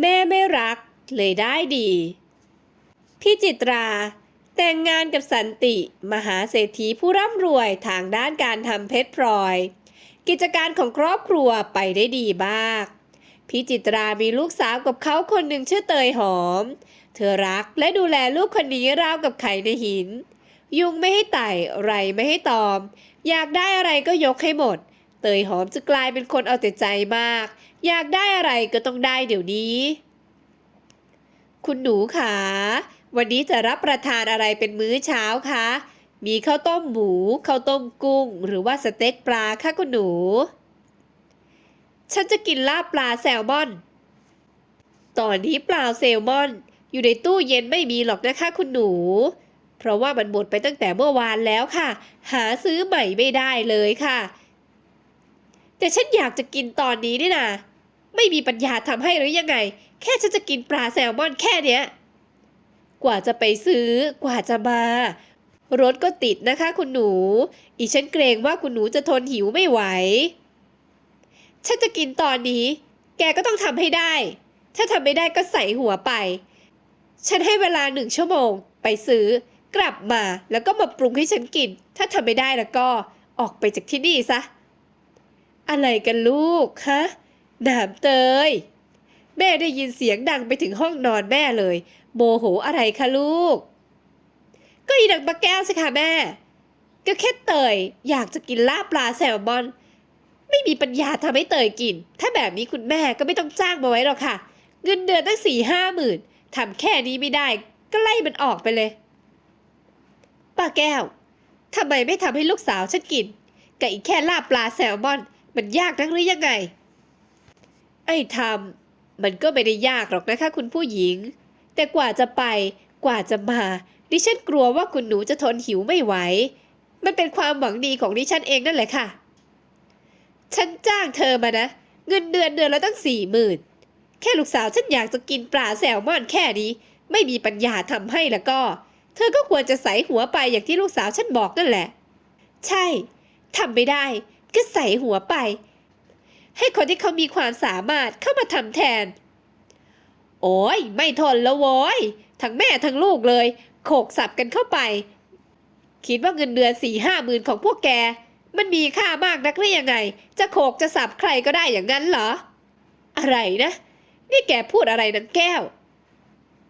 แม่ไม่รักเลยได้ดี พี่จิตราแต่งงานกับสันติมหาเศรษฐีผู้ร่ำรวยทางด้านการทำเพชรพลอย กิจการของครอบครัวไปได้ดีมากพี่จิตรา มีลูกสาวกับเขาคนหนึ่งชื่อเตยหอม เธอรักและดูแลลูกคนนี้ราวกับไข่ในหิน ยุงไม่ให้ไต่ไรไม่ให้ตอม อยากได้อะไรก็ยกให้หมด เตยหอมจะกลายเป็นคนเอาแต่ใจมาก อยากได้อะไรก็ต้องได้เดี๋ยวนี้ คุณหนูขาวันนี้จะรับประทานอะไรเป็นมื้อเช้าคะ มีข้าวต้มหมูข้าวต้มกุ้ง หรือว่าสเต็กปลาคะคุณหนู ฉันจะกินลาบปลาแซลมอน ตอนนี้ปลาแซลมอน อยู่ในตู้เย็นไม่มีหรอกนะคะคุณหนู เพราะว่ามันหมดไปตั้งแต่เมื่อวานแล้วค่ะ หาซื้อใหม่ไม่ได้เลยค่ะ แต่ฉันอยากจะกินตอนนี้นี่นะไม่มีปัญญาทำให้หรือยังไง แค่ฉันจะกินปลาแซลมอนแค่เนี้ย กว่าจะไปซื้อ กว่าจะมา รถก็ติดนะคะคุณหนู อีฉันเกรงว่าคุณหนูจะทนหิวไม่ไหว ฉันจะกินตอนนี้ แกก็ต้องทำให้ได้ ถ้าทำไม่ได้ก็ใส่หัวไป ฉันให้เวลาหนึ่งชั่วโมง ไปซื้อ กลับมาแล้วก็มาปรุงให้ฉันกิน ถ้าทำไม่ได้แล้วก็ออกไปจากที่นี่ซะ อะไรกันลูกฮะหนามเตย แม่ได้ยินเสียงดังไปถึงห้องนอนแม่เลยโมโหอะไรคะลูก ก็อีดังปลาแก้วสิคะแม่ ก็แค่เตย อยากจะกินลาบปลาแซลมอน ไม่มีปัญญาทำให้เตยกิน ถ้าแบบนี้คุณแม่ก็ไม่ต้องจ้างมาไว้หรอกค่ะ เงินเดือนตั้งสี่ห้าหมื่นทำแค่นี้ไม่ได้ ก็ไล่มันออกไปเลยป้าแก้วทำไมไม่ทำให้ลูกสาวฉันกินกับอีกแค่ลาบปลาแซลมอน มันยากนักหรือยังไง ไอ้ทำมันก็ไม่ได้ยากหรอกนะคะคุณผู้หญิง แต่กว่าจะไป กว่าจะมา ดิฉันกลัวว่าคุณหนูจะทนหิวไม่ไหว มันเป็นความหวังดีของดิฉันเองนั่นแหละค่ะ ฉันจ้างเธอมานะ เงินเดือนเดือนละตั้งสี่หมื่นแค่ลูกสาวฉันอยากจะกินปลาแซลมอนแค่นี้ ไม่มีปัญญาทำให้แล้วก็ เธอก็ควรจะใส่หัวไปอย่างที่ลูกสาวฉันบอกนั่นแหละ ใช่ทำไม่ได้ ก็ใส่หัวไป ให้คนที่เขามีความสามารถเข้ามาทำแทน โอ้ยไม่ทนแล้วโว้ยทั้งแม่ทั้งลูกเลย โขกสับกันเข้าไป คิดว่าเงินเดือนสี่ห้าหมื่นของพวกแก มันมีค่ามากนักหรือยังไง จะโขกจะสับใครก็ได้อย่างนั้นเหรอ อะไรนะ นี่แกพูดอะไรนังแก้ว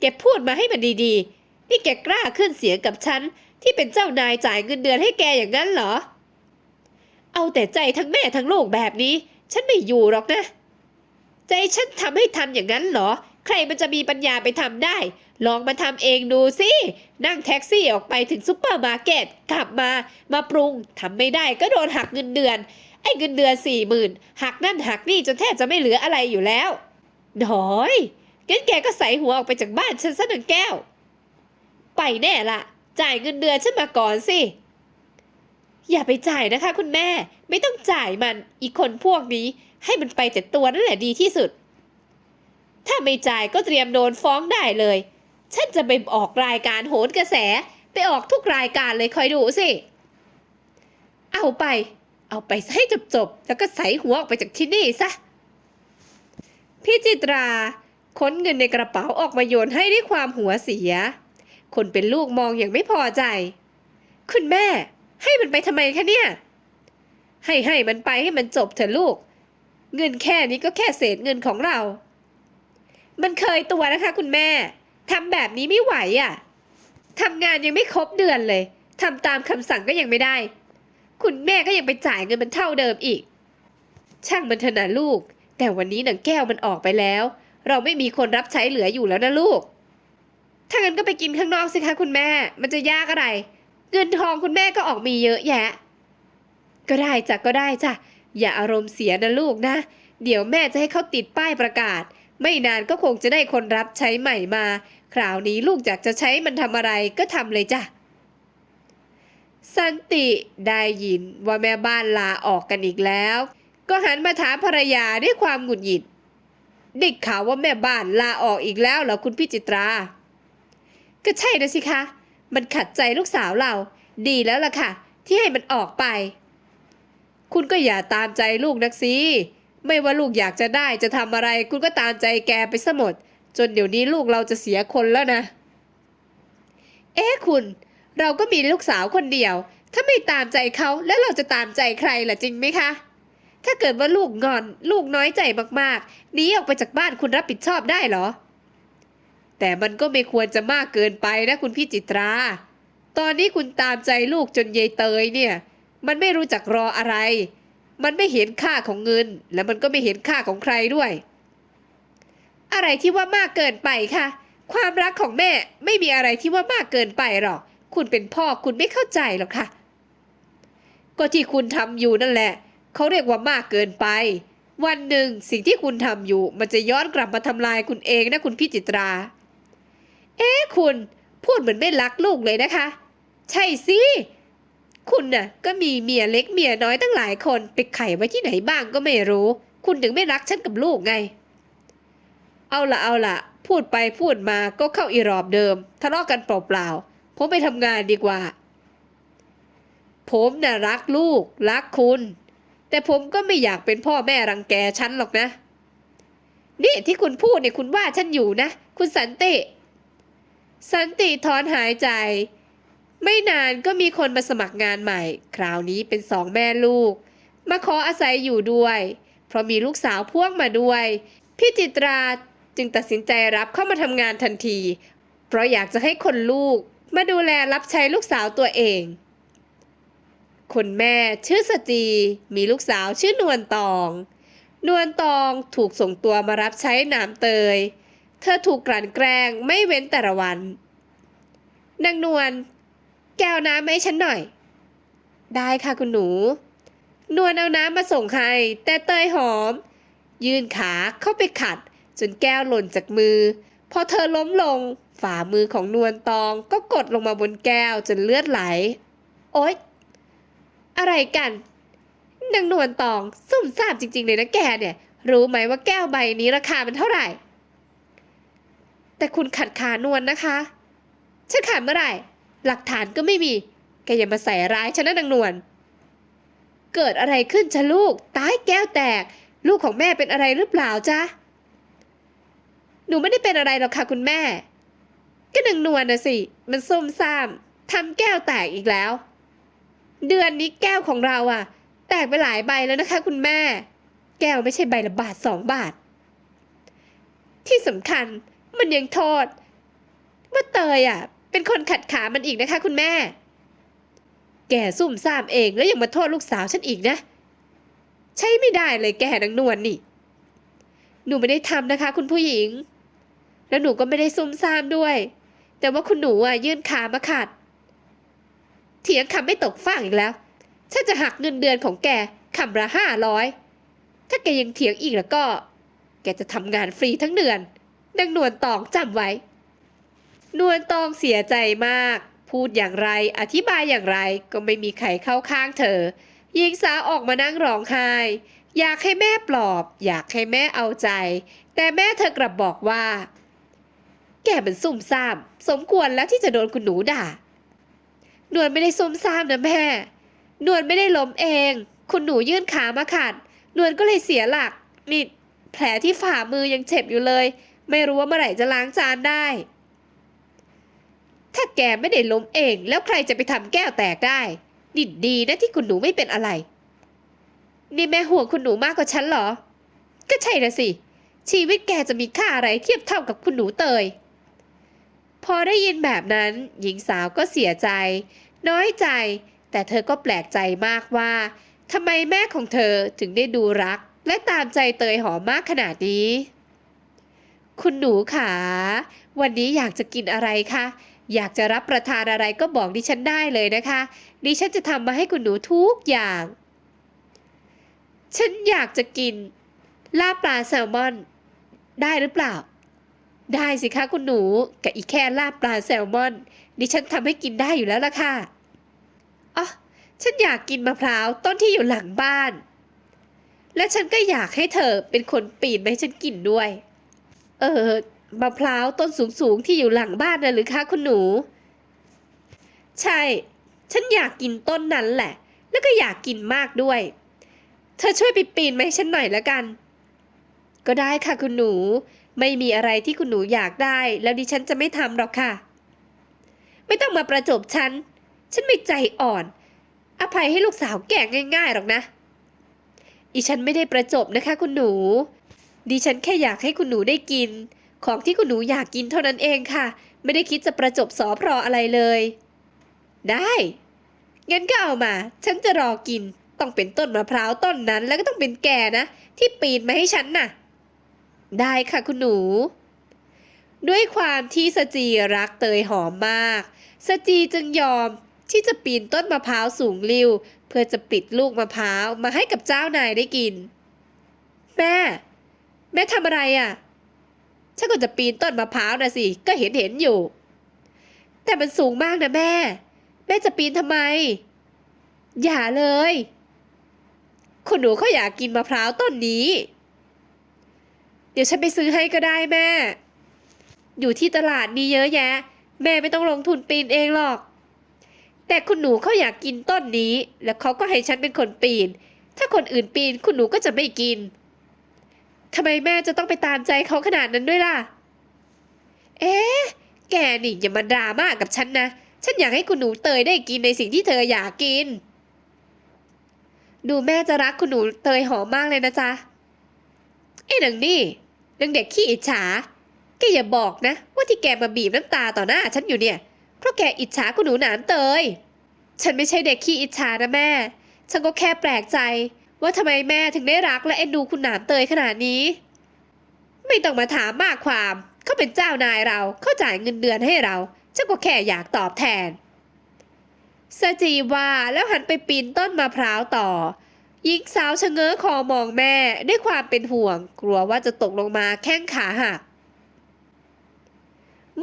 แกพูดมาให้มันดีๆ นี่แกกล้าขึ้นเสียงกับฉันที่เป็นเจ้านายจ่ายเงินเดือนให้แกอย่างนั้นเหรอ เอาแต่ใจทั้งแม่ทั้งลูกแบบนี้ ฉันไม่อยู่หรอกนะ ใจฉันทำให้ทำอย่างนั้นเหรอ ใครมันจะมีปัญญาไปทำได้ ลองมาทำเองดูสิ นั่งแท็กซี่ออกไปถึงซุปเปอร์มาร์เก็ตกลับมามาปรุงทำไม่ได้ก็โดนหักเงินเดือน ไอ้เงินเดือนสี่หมื่นหักนั่นหักนี่จนแทบจะไม่เหลืออะไรอยู่แล้วหน้อยงั้นแกก็ใส่หัวออกไปจากบ้านฉันซะหนึ่งแก้ว ไปแน่ละ จ่ายเงินเดือนฉันมาก่อนสิ อย่าไปจ่ายนะคะ คุณแม่ ไม่ต้องจ่ายมันอีกคนพวกนี้ ให้มันไปแต่ตัวนั่นแหละดีที่สุด ถ้าไม่จ่ายก็เตรียมโดนฟ้องได้เลย ฉันจะไปออกรายการโหนกระแส ไปออกทุกรายการเลยคอยดูสิ เอาไป เอาไปให้จบๆแล้วก็ใส่หัวออกไปจากที่นี่ซะ พี่จิตราค้นเงินในกระเป๋าออกมาโยนให้ด้วยความหัวเสีย คนเป็นลูกมองอย่างไม่พอใจ คุณแม่ ให้มันไปทำไมคะเนี่ย ให้ให้มันไปให้มันจบเถอะลูก เงินแค่นี้ก็แค่เศษเงินของเรา มันเคยตัวนะคะ คุณแม่ทำแบบนี้ไม่ไหวอะ่ะทำงานยังไม่ครบเดือนเลยทำตามคำสั่งก็ยังไม่ได้ คุณแม่ก็ยังไปจ่ายเงินมันเท่าเดิมอีก ช่างมันเถอะนะลูก แต่วันนี้หนังแก้วมันออกไปแล้ว เราไม่มีคนรับใช้เหลืออยู่แล้วนะลูก ถ้างั้นก็ไปกินข้างนอกสิคะคุณแม่ มันจะยากอะไร เงินทองคุณแม่ก็ออกมีเยอะแยะ ก็ได้จ้ะก็ได้จ้ะอย่าอารมณ์เสียนะลูกนะ เดี๋ยวแม่จะให้เขาติดป้ายประกาศ ไม่นานก็คงจะได้คนรับใช้ใหม่มา คราวนี้ลูกอยากจะใช้มันทำอะไรก็ทำเลยจ้ะสันติได้ยินว่าแม่บ้านลาออกกันอีกแล้ว ก็หันมาถามภรรยาด้วยความหงุดหงิดได้ข่าวว่าแม่บ้านลาออกอีกแล้วเหรอคุณพี่จิตรา ก็ใช่นะสิคะ มันขัดใจลูกสาวเรา ดีแล้วล่ะค่ะ ที่ให้มันออกไป คุณก็อย่าตามใจลูกนักสิไม่ว่าลูกอยากจะได้จะทำอะไร คุณก็ตามใจแกไปซะหมด จนเดี๋ยวนี้ลูกเราจะเสียคนแล้วนะ เอ๊ะคุณ เราก็มีลูกสาวคนเดียว ถ้าไม่ตามใจเขาแล้วเราจะตามใจใครล่ะจริงไหมคะ ถ้าเกิดว่าลูกงอน ลูกน้อยใจมากๆหนีออกไปจากบ้านคุณรับผิดชอบได้เหรอ แต่มันก็ไม่ควรจะมากเกินไปนะคุณพี่จิตรา ตอนนี้คุณตามใจลูกจนเยยเตยเนี่ย มันไม่รู้จักรออะไร มันไม่เห็นค่าของเงิน และมันก็ไม่เห็นค่าของใครด้วย อะไรที่ว่ามากเกินไปค่ะ ความรักของแม่ไม่มีอะไรที่ว่ามากเกินไปหรอก คุณเป็นพ่อคุณไม่เข้าใจหรอกค่ะ ก็ที่คุณทำอยู่นั่นแหละ เขาเรียกว่ามากเกินไป วันหนึ่งสิ่งที่คุณทำอยู่ มันจะย้อนกลับมาทำลายคุณเองนะคุณพี่จิตรา เอ๊ะคุณพูดเหมือนไม่รักลูกเลยนะคะ ใช่สิ คุณน่ะ ก็มีเมียเล็กเมียน้อยตั้งหลายคนไปไข่ไว้ที่ไหนบ้างก็ไม่รู้ คุณถึงไม่รักฉันกับลูกไง เอาละเอาละพูดไปพูดมาก็เข้าอีรอบเดิมทะเลาะกันเปล่าๆผมไปทำงานดีกว่า ผมน่ะรักลูก รักคุณ แต่ผมก็ไม่อยากเป็นพ่อแม่รังแกฉันหรอกนะนี่ที่คุณพูดเนี่ยคุณว่าฉันอยู่นะ คุณสันติ สันติถอนหายใจ ไม่นานก็มีคนมาสมัครงานใหม่ คราวนี้เป็นสองแม่ลูก มาขออาศัยอยู่ด้วย เพราะมีลูกสาวพ่วงมาด้วย พี่จิตราจึงตัดสินใจรับเข้ามาทำงานทันที เพราะอยากจะให้คนลูก มาดูแลรับใช้ลูกสาวตัวเองคนแม่ชื่อสจีมีลูกสาวชื่อนวลตอง นวลตองถูกส่งตัวมารับใช้หนามเตย เธอถูกกลั่นแกล้งไม่เว้นแต่ละวัน นางนวลแก้วน้ำให้ฉันหน่อย ได้ค่ะคุณหนู นวลเอาน้ำมาส่งให้แต่เตยหอม ยื่นขาเข้าไปขัด จนแก้วหล่นจากมือ พอเธอล้มลง ฝ่ามือของนวลตองก็กดลงมาบนแก้วจนเลือดไหล โอ๊ย อะไรกันนางนวลตองซุ่มซ่ามจริงๆเลยนะแกเนี่ย รู้ไหมว่าแก้วใบนี้ราคามันเท่าไหร่ แต่คุณขัดขานวลนะคะ ฉันขาดเมื่อไหร่ หลักฐานก็ไม่มี แกอย่ามาใส่ร้ายฉันนะนางนวล เกิดอะไรขึ้นจ้ะลูก ตายแก้วแตก ลูกของแม่เป็นอะไรหรือเปล่าจ๊ะ หนูไม่ได้เป็นอะไรหรอกค่ะคุณแม่ ก็นางนวลนะสิ มันซุ่มซ่ามทำแก้วแตกอีกแล้ว เดือนนี้แก้วของเราอะแตกไปหลายใบแล้วนะคะ คุณแม่ แก้วไม่ใช่ใบละบาทสองบาท ที่สำคัญ มันยังโทษว่าเตยอะ เป็นคนขัดขามันอีกนะคะ คุณแม่ แกซุ่มซ่ามเองแล้วยังมาโทษลูกสาวฉันอีกนะ ใช่ไม่ได้เลยแกนางนวลนี่ หนูไม่ได้ทำนะคะ คุณผู้หญิง แล้วหนูก็ไม่ได้ซุ่มซ่ามด้วย แต่ว่าคุณหนูอะยื่นขามาขัด เถียงคำไม่ตกฟากอีกแล้วฉันจะหักเงินเดือนของแกคำละห้าร้อย ถ้าแกยังเถียงอีกแล้วก็ แกจะทำงานฟรีทั้งเดือน นางนวลตองจำไว้ นวลตองเสียใจมาก พูดอย่างไรอธิบายอย่างไรก็ไม่มีใครเข้าข้างเธอหญิงสาวออกมานั่งร้องไห้ อยากให้แม่ปลอบ อยากให้แม่เอาใจ แต่แม่เธอกลับบอกว่า แกมันซุ่มซ่าม สมควรแล้วที่จะโดนคุณหนูด่า นวลไม่ได้ซุ่มซ่ามนะแม่ นวลไม่ได้ล้มเอง คุณหนูยื่นขามาขัด นวลก็เลยเสียหลักนี่แผลที่ฝ่ามือยังเจ็บอยู่เลย ไม่รู้ว่าเมื่อไหร่จะล้างจานได้ ถ้าแกไม่ได้ล้มเอง แล้วใครจะไปทำแก้วแตกได้นี่ดีนะที่คุณหนูไม่เป็นอะไร นี่แม่ห่วงคุณหนูมากกว่าฉันเหรอ ก็ใช่นะสิ ชีวิตแกจะมีค่าอะไรเทียบเท่ากับคุณหนูเตย พอได้ยินแบบนั้น หญิงสาวก็เสียใจ น้อยใจ แต่เธอก็แปลกใจมากว่าทำไมแม่ของเธอถึงได้ดูรัก และตามใจเตยหอมมากขนาดนี้ คุณหนูขาวันนี้อยากจะกินอะไรคะ อยากจะรับประทานอะไรก็บอกดิฉันได้เลยนะคะ ดิฉันจะทำมาให้คุณหนูทุกอย่าง ฉันอยากจะกิน ลาบปลาแซลมอน ได้หรือเปล่า ได้สิคะคุณหนูกับอีแค่ลาบปลาแซลมอน ดิฉันทำให้กินได้อยู่แล้วล่ะค่ะอ๋อฉันอยากกินมะพร้าวต้นที่อยู่หลังบ้าน และฉันก็อยากให้เธอเป็นคนปีนมาให้ฉันกินด้วย เออมะพร้าวต้นสูงๆที่อยู่หลังบ้านน่ะหรือคะคุณหนู ใช่ ฉันอยากกินต้นนั้นแหละ แล้วก็อยากกินมากด้วย เธอช่วยไปปีนมาให้ฉันหน่อยแล้วกัน ก็ได้ค่ะคุณหนู ไม่มีอะไรที่คุณหนูอยากได้ แล้วดิฉันจะไม่ทำหรอกค่ะ ไม่ต้องมาประจบฉัน ฉันไม่ใจอ่อน อภัยให้ลูกสาวแก่ง่ายๆหรอกนะ อีฉันไม่ได้ประจบนะคะคุณหนู ดิฉันแค่อยากให้คุณหนูได้กิน ของที่คุณหนูอยากกินเท่านั้นเองค่ะ ไม่ได้คิดจะประจบสอพรออะไรเลย ได้งั้นก็เอามา ฉันจะรอกิน ต้องเป็นต้นมะพร้าวต้นนั้น แล้วก็ต้องเป็นแกนะ ที่ปีนมาให้ฉันน่ะ ได้ค่ะคุณหนู ด้วยความที่สจีรักเตยหอมมาก สจีจึงยอมที่จะปีนต้นมะพร้าวสูงริ้ว เพื่อจะปิดลูกมะพร้าวมาให้กับเจ้านายได้กิน แม่ แม่ทำอะไรอะ่ะ ฉันก็จะปีนต้นมะพร้าวนะสิ ก็เห็นเห็นอยู่ แต่มันสูงมากนะแม่ แม่จะปีนทำไม อย่าเลย คุณหนูเขาอยากกินมะพร้าวต้นนี้ เดี๋ยวฉันไปซื้อให้ก็ได้แม่ อยู่ที่ตลาดมีเยอะแยะ แม่ไม่ต้องลงทุนปีนเองหรอก แต่คุณหนูเขาอยากกินต้นนี้ แล้วเขาก็ให้ฉันเป็นคนปีน ถ้าคนอื่นปีนคุณหนูก็จะไม่กิน ทำไมแม่จะต้องไปตามใจเขาขนาดนั้นด้วยล่ะ เอ๊ะ แกนี่อย่ามาดราม่ากับฉันนะ ฉันอยากให้คุณหนูเตยได้กินในสิ่งที่เธออยากกิน ดูแม่จะรักคุณหนูเตยหอมมากเลยนะจ๊ะ เอ้หนังนี่นางเด็กขี้อิจฉา แกอย่าบอกนะ ว่าที่แกมาบีบน้ำตาต่อหน้าฉันอยู่เนี่ย เพราะแกอิจฉาคุณหนูหนามเตย ฉันไม่ใช่เด็กขี้อิจฉานะแม่ ฉันก็แค่แปลกใจ ว่าทำไมแม่ถึงได้รักและเอ็นดูคุณหนามเตยขนาดนี้ ไม่ต้องมาถามมากความ เขาเป็นเจ้านายเราเขาจ่ายเงินเดือนให้เราฉันก็แค่อยากตอบแทนสจีว่าแล้วหันไปปีนต้นมะพร้าวต่อหญิงสาวชะเง้อคอมองแม่ด้วยความเป็นห่วง กลัวว่าจะตกลงมาแข้งขาหัก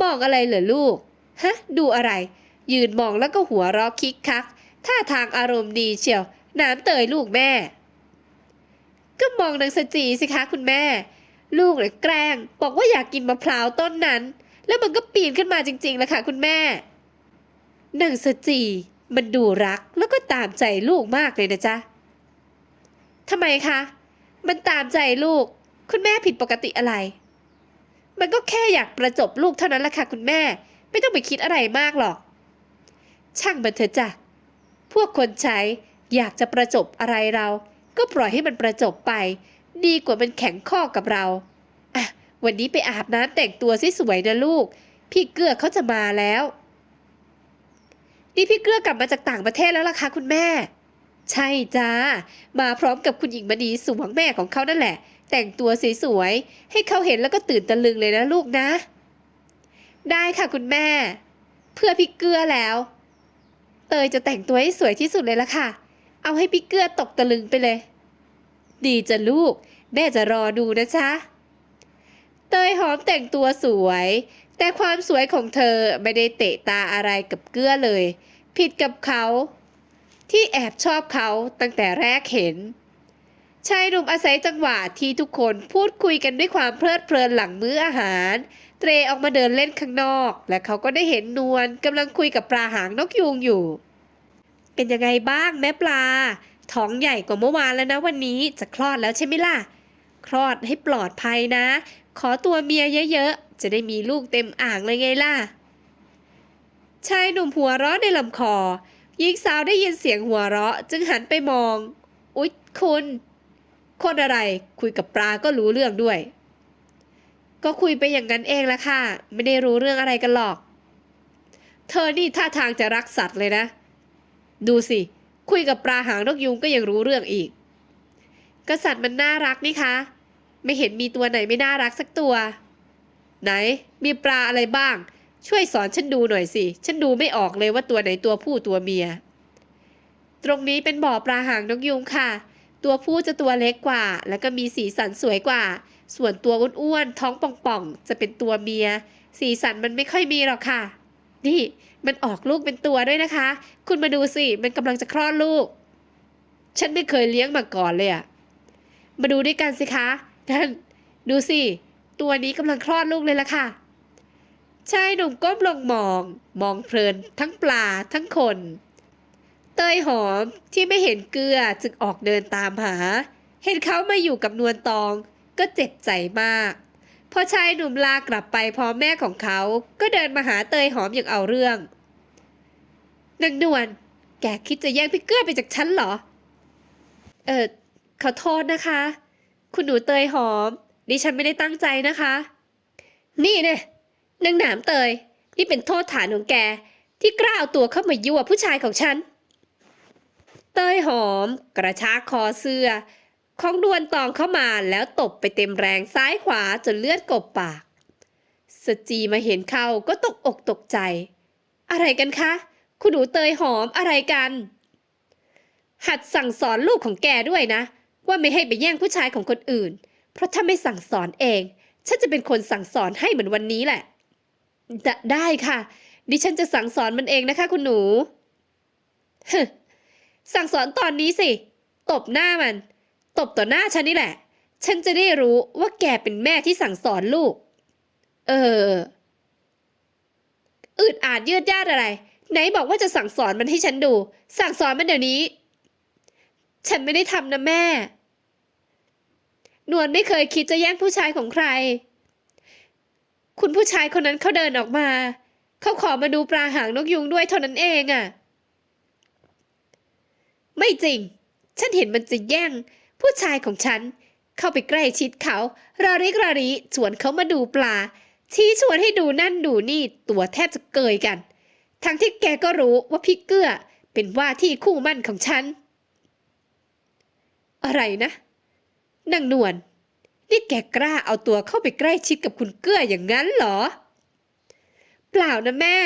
มองอะไรเหรอลูก ฮะ ดูอะไร ยืนมองแล้วก็หัวเราะคิกคักท่าทางอารมณ์ดีเชียว น้ำเตยลูกแม่ ก็มองนางสจีสิคะคุณแม่ ลูกเลยแกล้ง บอกว่าอยากกินมะพร้าวต้นนั้น แล้วมันก็ปีนขึ้นมาจริงๆแหละค่ะคุณแม่นางสจีมันดูรักแล้วก็ตามใจลูกมากเลยนะจ๊ะทำไมคะ มันตามใจลูก คุณแม่ผิดปกติอะไร มันก็แค่อยากประจบลูกเท่านั้นแหละค่ะคุณแม่ ไม่ต้องไปคิดอะไรมากหรอก ช่างมันเถอะจ้ะ พวกคนใช้อยากจะประจบอะไรเรา ก็ปล่อยให้มันประจบไป ดีกว่ามันแข็งข้อกับเราอะวันนี้ไปอาบน้ำแต่งตัวสสวยนะลูก พี่เกื้อเขาจะมาแล้ว นี่พี่เกื้อกลับมาจากต่างประเทศแล้วล่ะคะคุณแม่ ใช่จ้า มาพร้อมกับคุณหญิงมณีสวงแม่ของเขานั่นแหละ แต่งตัวสวยๆให้เขาเห็นแล้วก็ตื่นตะลึงเลยนะลูกนะ ได้ค่ะคุณแม่ เพื่อพี่เกื้อแล้ว เตยจะแต่งตัวให้สวยที่สุดเลยละค่ะ เอาให้พี่เกื้อตกตะลึงไปเลย ดีจ้ะลูก แม่จะรอดูนะจ๊ะเตยหอมแต่งตัวสวย แต่ความสวยของเธอไม่ได้เตะตาอะไรกับเกื้อเลย ผิดกับเขา ที่แอบชอบเขาตั้งแต่แรกเห็นชายหนุ่มอาศัยจังหวะที่ทุกคนพูดคุยกันด้วยความเพลิดเพลินหลังมื้ออาหาร เตรออกมาเดินเล่นข้างนอก และเขาก็ได้เห็นนวลกำลังคุยกับปลาหางนกยูงอยู่ เป็นยังไงบ้างแม่ปลา ท้องใหญ่กว่าเมื่อวานแล้วนะวันนี้จะคลอดแล้วใช่ไหมล่ะ คลอดให้ปลอดภัยนะ ขอตัวเมียเยอะๆ จะได้มีลูกเต็มอ่างเลยไงล่ะ ชายหนุ่มหัวเราะในลำคอหญิงสาวได้ยินเสียงหัวเราะ จึงหันไปมอง อุ๊ยคุณคนอะไรคุยกับปลาก็รู้เรื่องด้วย ก็คุยไปอย่างนั้นเองละค่ะ ไม่ได้รู้เรื่องอะไรกันหรอก เธอนี่ท่าทางจะรักสัตว์เลยนะ ดูสิ คุยกับปลาหางนกยุงก็ยังรู้เรื่องอีก กษัตริย์มันน่ารักนี่คะ ไม่เห็นมีตัวไหนไม่น่ารักสักตัว ไหน มีปลาอะไรบ้าง ช่วยสอนฉันดูหน่อยสิ ฉันดูไม่ออกเลยว่าตัวไหนตัวผู้ตัวเมีย ตรงนี้เป็นบ่อปลาหางนกยุงค่ะ ตัวผู้จะตัวเล็กกว่า แล้วก็มีสีสันสวยกว่า ส่วนตัวอ้วนๆท้องป่องๆจะเป็นตัวเมีย สีสันมันไม่ค่อยมีหรอกค่ะ นี่มันออกลูกเป็นตัวด้วยนะคะ คุณมาดูสิ มันกำลังจะคลอดลูก ฉันไม่เคยเลี้ยงมาก่อนเลยอะมาดูด้วยกันสิคะนั่นดูสิ ตัวนี้กำลังคลอดลูกเลยละค่ะชายหนุ่มก้มลงมอง มองเพลินทั้งปลาทั้งคน เตเตยหอมที่ไม่เห็นเกลือจึงออกเดินตามหา เห็นเขามาอยู่กับนวลตองก็เจ็บใจมาก พอชายหนุ่มลากลับไปพร้อมแม่ของเขา ก็เดินมาหาเตยหอมอย่างเอาเรื่องนางนวลแกคิดจะแย่งพี่เกื้อไปจากฉันเหรอ เออขอโทษนะคะ คุณหนูเตยหอม ดิฉันไม่ได้ตั้งใจนะคะ นี่เนี่ยนางหนามเตย นี่เป็นโทษฐานของแก ที่กล้าเอาตัวเข้ามายั่วผู้ชายของฉัน เตยหอม กระชากคอเสื้อ ของดวนตองเข้ามาแล้วตบไปเต็มแรงซ้ายขวาจนเลือดกบปาก สจีมาเห็นเข้าก็ตกอกตกใจ อะไรกันคะ คุณหนูเตยหอมอะไรกัน หัดสั่งสอนลูกของแกด้วยนะ ว่าไม่ให้ไปแย่งผู้ชายของคนอื่น เพราะถ้าไม่สั่งสอนเอง ฉันจะเป็นคนสั่งสอนให้เหมือนวันนี้แหละไดได้ค่ะ ดิฉันจะสั่งสอนมันเองนะคะ คุณหนูฮสั่งสอนตอนนี้สิ ตบหน้ามัน ตบต่อหน้าฉันนี่แหละ ฉันจะได้รู้ว่าแกเป็นแม่ที่สั่งสอนลูก เอออืดอาดยืดยาดอะไร ไหนบอกว่าจะสั่งสอนมันให้ฉันดู สั่งสอนมันเดี๋ยวนี้ ฉันไม่ได้ทำนะแม่ นวลไม่เคยคิดจะแย่งผู้ชายของใคร คุณผู้ชายคนนั้นเขาเดินออกมา เขาขอมาดูปลาหางนกยุงด้วยเท่านั้นเองอะ่ะ ไม่จริง ฉันเห็นมันจะแย่ง ผู้ชายของฉัน เข้าไปใกล้ชิดเขาราริกราริชวนเขามาดูปลา ชี้ชวนให้ดูนั่นดูนี่ตัวแทบจะเกยกัน ทั้งที่แกก็รู้ว่าพี่เกื้อเป็นว่าที่คู่มั่นของฉัน อะไรนะนางนวลนี่แกกล้าเอาตัวเข้าไปใกล้ชิดกับคุณเกื้ออย่างนั้นเหรอ เปล่านะแม่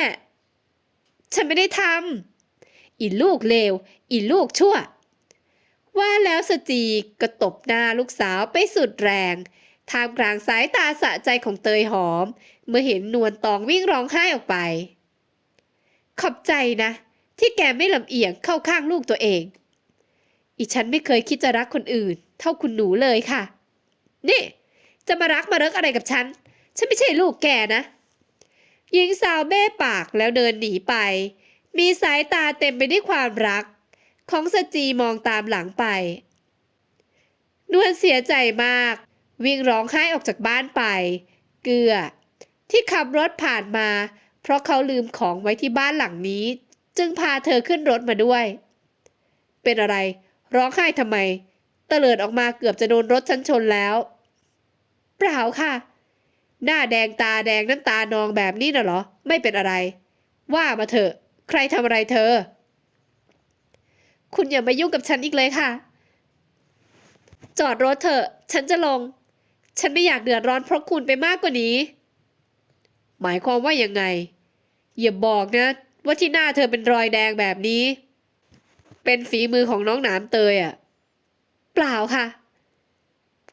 ฉันไม่ได้ทำอีลูกเลว อีลูกชั่ว ว่าแล้วสจีก็ตบหน้าลูกสาวไปสุดแรงท่ามกลางสายตาสะใจของเตยหอม เมื่อเห็นนวลตองวิ่งร้องไห้ออกไป ขอบใจนะ ที่แกไม่ลำเอียงเข้าข้างลูกตัวเอง อีฉันไม่เคยคิดจะรักคนอื่น เท่าคุณหนูเลยค่ะ นี่ จะมารักมาเลิกอะไรกับฉัน ฉันไม่ใช่ลูกแกนะ หญิงสาวเบ้ปากแล้วเดินหนีไป มีสายตาเต็มไปด้วยความรัก ของสจีมองตามหลังไป นวลเสียใจมาก วิ่งร้องไห้ออกจากบ้านไป เกือ ที่ขับรถผ่านมา เพราะเขาลืมของไว้ที่บ้านหลังนี้ จึงพาเธอขึ้นรถมาด้วย เป็นอะไร ร้องไห้ทำไม เตลิดออกมาเกือบจะโดนรถฉันชนแล้ว เปล่าค่ะ หน้าแดงตาแดงน้ำตานองแบบนี้น่ะเหรอ ไม่เป็นอะไร ว่ามาเถอะ ใครทำอะไรเธอ คุณอย่ามายุ่งกับฉันอีกเลยค่ะ จอดรถเถอะ ฉันจะลง ฉันไม่อยากเดือดร้อนเพราะคุณไปมากกว่านี้ หมายความว่ายังไง อย่าบอกนะ ว่าที่หน้าเธอเป็นรอยแดงแบบนี้ เป็นฝีมือของน้องหนามเตยอะเปล่าค่ะ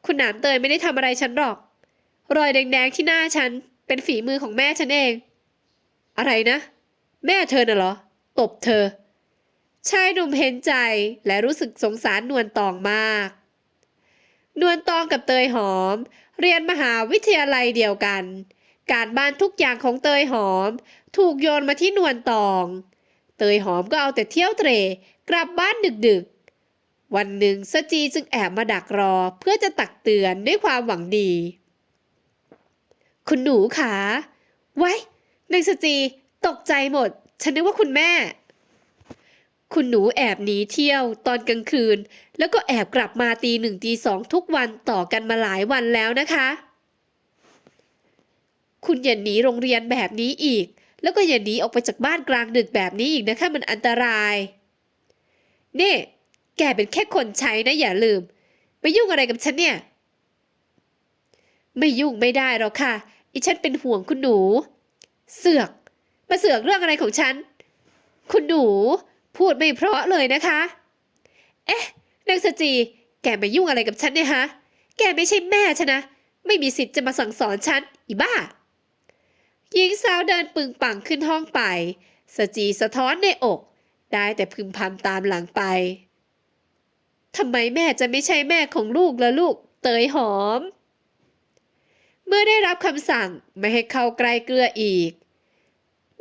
คุณหนามเตยไม่ได้ทำอะไรฉันหรอก รอยแดงๆที่หน้าฉัน เป็นฝีมือของแม่ฉันเอง อะไรนะ แม่เธอน่ะเหรอ ตบเธอ ชายหนุ่มเห็นใจและรู้สึกสงสารนวลตองมาก นวลตองกับเตยหอม เรียนมหาวิทยาลัยเดียวกัน การบ้านทุกอย่างของเตยหอม ถูกโยนมาที่นวลตอง เตยหอมก็เอาแต่เที่ยวเตรกลับบ้านดึกๆ วันหนึ่งสจีจึงแอบมาดักรอเพื่อจะตักเตือนด้วยความหวังดี คุณหนูขาไว้นางสจีตกใจหมด ฉันนึกว่าคุณแม่ คุณหนูแอบหนีเที่ยวตอนกลางคืน แล้วก็แอบกลับมาตีหนึ่งตีสองทุกวันต่อกันมาหลายวันแล้วนะคะ คุณอย่าหนีโรงเรียนแบบนี้อีก แล้วก็อย่าหนีออกไปจากบ้านกลางดึกแบบนี้อีกนะคะมันอันตรายนี่แกเป็นแค่คนใช้นะอย่าลืมไปยุ่งอะไรกับฉันเนี่ย ไม่ยุ่งไม่ได้หรอกค่ะ อีฉันเป็นห่วงคุณหนู เสือก มาเสือกเรื่องอะไรของฉัน คุณหนู พูดไม่เพราะเลยนะคะ เอ๊ะนางสจี แกมายุ่งอะไรกับฉันเนี่ยฮะ แกไม่ใช่แม่ฉันนะ ไม่มีสิทธิ์จะมาสั่งสอนฉัน อีบ้า หญิงสาวเดินปึงปังขึ้นห้องไป สจีสะท้อนในอก ได้แต่พึมพำตามหลังไป ทำไมแม่จะไม่ใช่แม่ของลูกละลูก เตยหอม เมื่อได้รับคำสั่งไม่ให้เข้าใกล้เกลืออีก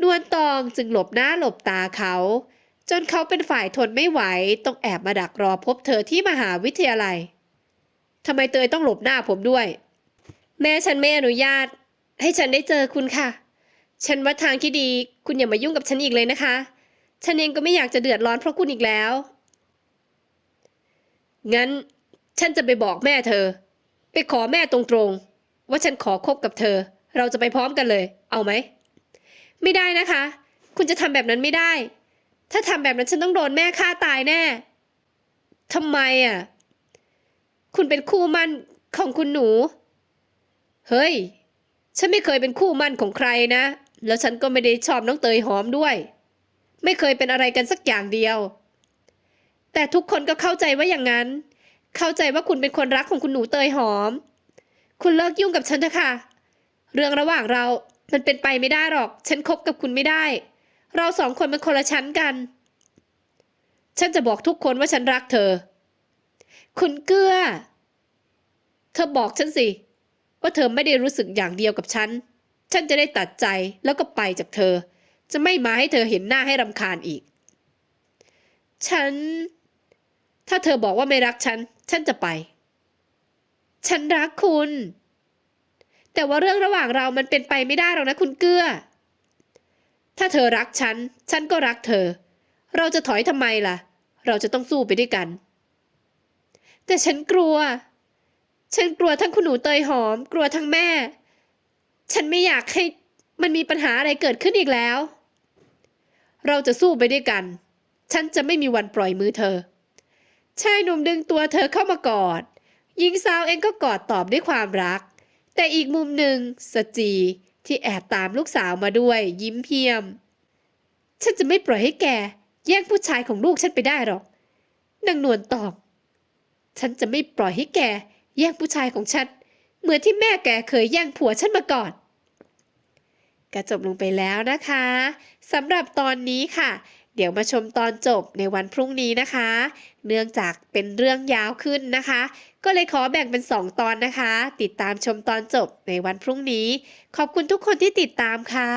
นวลตองจึงหลบหน้าหลบตาเขา จนเขาเป็นฝ่ายทนไม่ไหวต้องแอบมาดักรอพบเธอที่มหาวิทยาลัยทำไมเตยต้องหลบหน้าผมด้วย แม่ฉันไม่อนุญาต ให้ฉันได้เจอคุณค่ะ ฉันว่าทางที่ดีคุณอย่ามายุ่งกับฉันอีกเลยนะคะ ฉันเองก็ไม่อยากจะเดือดร้อนเพราะคุณอีกแล้ว งั้นฉันจะไปบอกแม่เธอ ไปขอแม่ตรงๆ ว่าฉันขอคบกับเธอ เราจะไปพร้อมกันเลย เอาไหม ไม่ได้นะคะ คุณจะทำแบบนั้นไม่ได้ ถ้าทำแบบนั้นฉันต้องโดนแม่ฆ่าตายแน่ทำไมอะ คุณเป็นคู่มั่นของคุณหนู เฮ้ย ฉันไม่เคยเป็นคู่มั่นของใครนะ แล้วฉันก็ไม่ได้ชอบน้องเตยหอมด้วย ไม่เคยเป็นอะไรกันสักอย่างเดียว แต่ทุกคนก็เข้าใจว่าอย่างนั้น เข้าใจว่าคุณเป็นคนรักของคุณหนูเตยหอม คุณเลิกยุ่งกับฉันเถอะค่ะ เรื่องระหว่างเรา มันเป็นไปไม่ได้หรอก ฉันคบกับคุณไม่ได้ เราสองคนเป็นคนละชั้นกัน ฉันจะบอกทุกคนว่าฉันรักเธอ คุณเกื้อ เธอบอกฉันสิ ว่าเธอไม่ได้รู้สึกอย่างเดียวกับฉัน ฉันจะได้ตัดใจแล้วก็ไปจากเธอ จะไม่มาให้เธอเห็นหน้าให้รำคาญอีก ฉัน ถ้าเธอบอกว่าไม่รักฉัน ฉันจะไป ฉันรักคุณ แต่ว่าเรื่องระหว่างเรามันเป็นไปไม่ได้หรอกนะคุณเกื้อ ถ้าเธอรักฉัน ฉันก็รักเธอ เราจะถอยทำไมล่ะ เราจะต้องสู้ไปด้วยกัน แต่ฉันกลัว ฉันกลัวทั้งคุณหนูเตยหอม กลัวทั้งแม่ ฉันไม่อยากให้มันมีปัญหาอะไรเกิดขึ้นอีกแล้ว เราจะสู้ไปด้วยกัน ฉันจะไม่มีวันปล่อยมือเธอ ชายหนุ่มดึงตัวเธอเข้ามากอดหญิงสาวเองก็กอดตอบด้วยความรัก แต่อีกมุมหนึ่งสจี ที่แอบตามลูกสาวมาด้วย ยิ้มเพียม ฉันจะไม่ปล่อยให้แก แย่งผู้ชายของลูกฉันไปได้หรอกนางนวลตอบ ฉันจะไม่ปล่อยให้แก แย่งผู้ชายของฉัน เหมือนที่แม่แกเคยแย่งผัวฉันมาก่อนก็จบลงไปแล้วนะคะสำหรับตอนนี้ค่ะ เดี๋ยวมาชมตอนจบในวันพรุ่งนี้นะคะ เนื่องจากเป็นเรื่องยาวขึ้นนะคะ ก็เลยขอแบ่งเป็น 2 ตอนนะคะ ติดตามชมตอนจบในวันพรุ่งนี้ ขอบคุณทุกคนที่ติดตามค่ะ